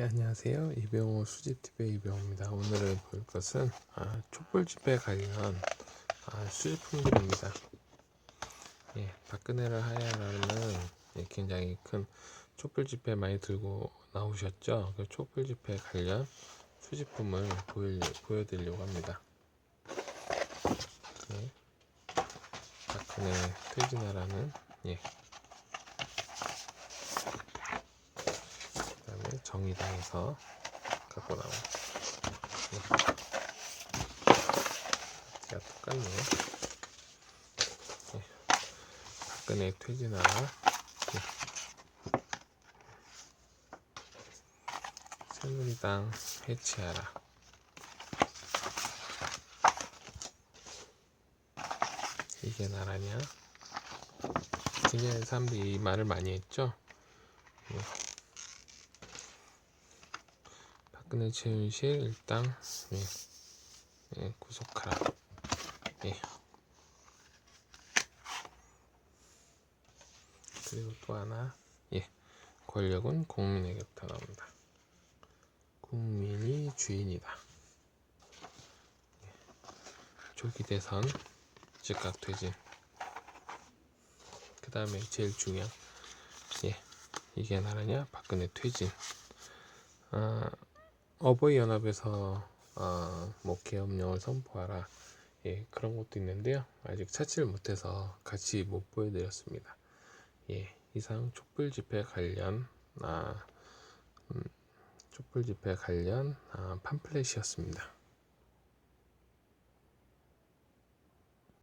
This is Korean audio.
예, 안녕하세요. 이병호 수집TV의 이병호입니다. 오늘은 볼 것은 아, 촛불집회 관련 아, 수집품들입니다. 예, 박근혜를 하야라는 예, 굉장히 큰 촛불집회 많이 들고 나오셨죠. 그 촛불집회 관련 수집품을 보여, 보여드리려고 합니다. 예, 박근혜 퇴진하라는 예, 그다음에 정의당에서 갖고 나온 네. 가 똑같네요. 네. 박근혜 퇴진하라. 네. 새누리당 해체하라. 이게 나라냐? 굉장히 사람들이 이 말을 많이 했죠. 네. 박근혜 최윤실 일당 예, 예, 구속하라. 예. 그리고 또 하나 예, 권력은 국민에게부터 나온다. 국민이 주인이다. 예. 조기 대선 즉각 퇴진. 그 다음에 제일 중요한 예, 이게 나라냐? 박근혜 퇴진. 아, 어버이 연합에서 어, 뭐 계엄령을 선포하라. 예 그런 것도 있는데요. 아직 찾지를 못해서 같이 못 보여드렸습니다. 예 이상 촛불 집회 관련 아 음, 촛불 집회 관련 아, 팜플렛이었습니다